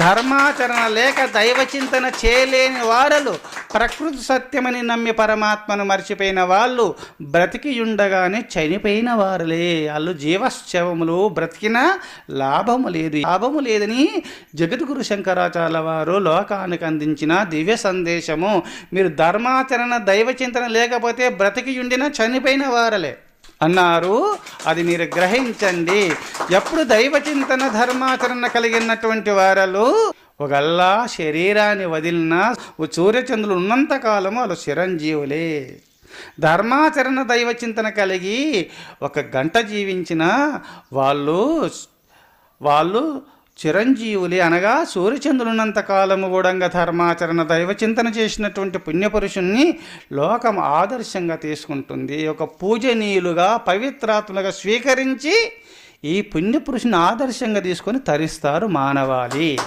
ధర్మాచరణ లేక దైవ చింతన చేయలేని వారలు ప్రకృతి సత్యమని నమ్మి పరమాత్మను మర్చిపోయిన వాళ్ళు బ్రతికి ఉండగానే చనిపోయిన వారులే. వాళ్ళు జీవశ్చవములు బ్రతికిన లాభము లేదు. లాభము లేదని జగద్గురు శంకరాచార్య వారు లోకానికి అందించిన దివ్య సందేశము. మీరు ధర్మాచరణ దైవ చింతన లేకపోతే బ్రతికి ఉండిన చనిపోయిన వారలే అన్నారు. అది మీరు గ్రహించండి. ఎప్పుడు దైవ చింతన ధర్మాచరణ కలిగినటువంటి వారలు ఒకల్లా శరీరాన్ని వదిలిన సూర్యచంద్రులు ఉన్నంతకాలము వాళ్ళు చిరంజీవులే. ధర్మాచరణ దైవ చింతన కలిగి ఒక గంట జీవించిన వాళ్ళు వాళ్ళు చిరంజీవులే అనగా సూర్యచంద్రునంత కాలము కూడా ధర్మాచరణ దైవ చింతన చేసినటువంటి పుణ్యపురుషుణ్ణి లోకం ఆదర్శంగా తీసుకుంటుంది. ఒక పూజనీయులుగా పవిత్రాత్మలుగా స్వీకరించి ఈ పుణ్యపురుషుని ఆదర్శంగా తీసుకొని తరిస్తారు మానవాళి.